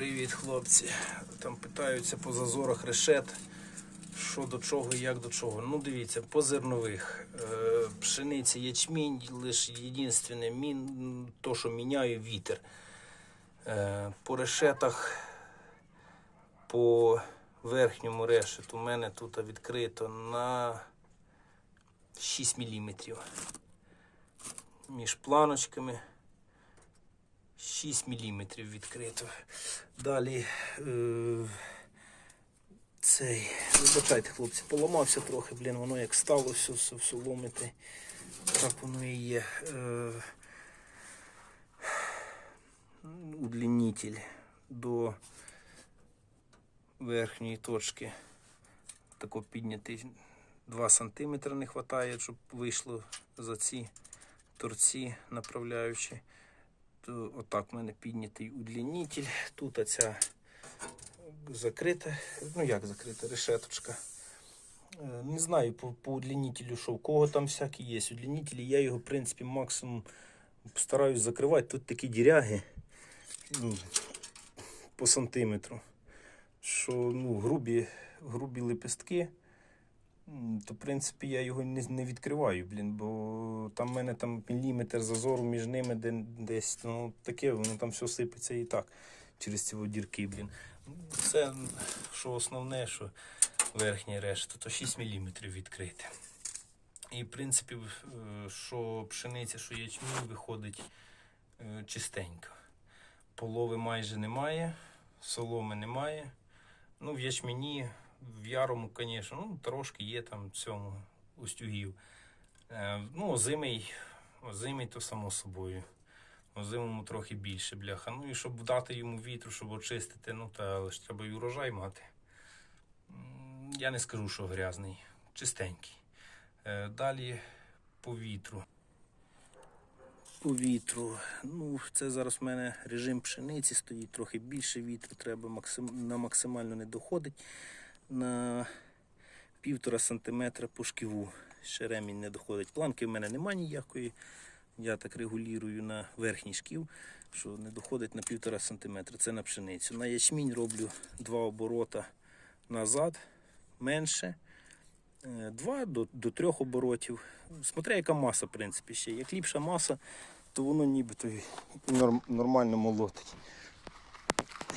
Привіт, хлопці. Там питаються по зазорах решет, що до чого і як до чого. Ну, дивіться, по зернових. Е, пшениця, ячмінь, лише мін, то, що міняю вітер. Е, по решетах, по верхньому решету, у мене тут відкрито на 6 мм. Між планочками. 6 мм відкрито. Далі е, цей. Вибачайте, хлопці, поламався трохи, блін, воно як стало все, все, все ломити. Так воно і є. Е, удлінитель до верхньої точки. Тако піднятий 2 см не вистачає, щоб вийшло за ці торці направляючи то отак в мене піднятий удлінитель. Тут оця закрита, ну як закрита, решеточка. Е, Не знаю по, по удлінителю, що в кого там всякі є удлінителі. Я його, в принципі, максимум стараюсь закривати. Тут такі діряги ну, по сантиметру. Що ну, грубі, грубі лепестки. То, в принципі, я його не, не відкриваю, блін, бо там в мене там міліметр зазору між ними де, десь, ну, таке, воно там все сипеться і так через ці дірки, блін. Це, що основне, що верхня решта, то 6 мм відкрити. І, в принципі, е, що пшениця, що ячмінь виходить е, чистенько. Полови майже немає, соломи немає. Ну, в ячмені, в ярому, звісно, ну, трошки є там цьому устюгів. Е, ну, озимий, озимий то само собою. Озимому трохи більше, бляха. Ну і щоб дати йому вітру, щоб очистити, ну та але ж треба і урожай мати. Я не скажу, що грязний, чистенький. Е, далі по вітру. По вітру. Ну, це зараз в мене режим пшениці стоїть, трохи більше вітру, треба максим... на максимально не доходить. На півтора сантиметра по шківу. Ще ремінь не доходить. Планки в мене немає ніякої. Я так регулюю на верхній шків, що не доходить на півтора сантиметра. Це на пшеницю. На ячмінь роблю два оборота назад, менше. Е, Два до, до трьох оборотів. Смотря яка маса, в принципі, ще. Як ліпша маса, то воно нібито норм, нормально молотить.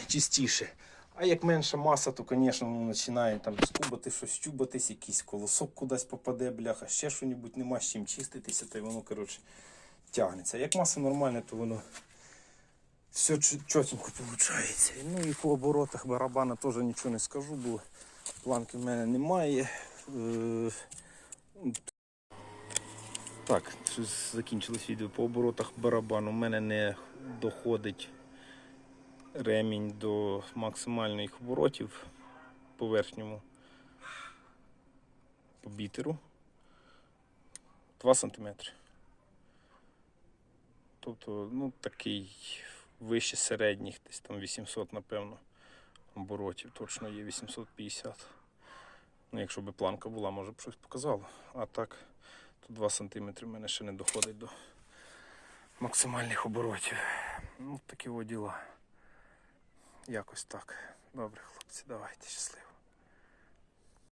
Чистіше. А як менша маса, то, звісно, воно починає там скубати щось, якийсь колосок кудись попаде, бляха, ще що-небудь нема з чим чиститися, то й воно, коротше, тягнеться. Як маса нормальна, то воно все чотенько виходить. Ну і по оборотах барабана теж нічого не скажу, бо планки в мене немає. Е, Так, закінчилось відео. По оборотах барабану у мене не доходить ремінь до максимальних оборотів по верхньому по бітеру 2 см. Тобто, ну, такий вище середніх, десь там 800, напевно, оборотів. Точно є 850. Ну, якщо б планка була, може б щось показало. А так, то 2 см в мене ще не доходить до максимальних оборотів. Ну, такі діла. Якось так. Добре, хлопці, давайте щасливо.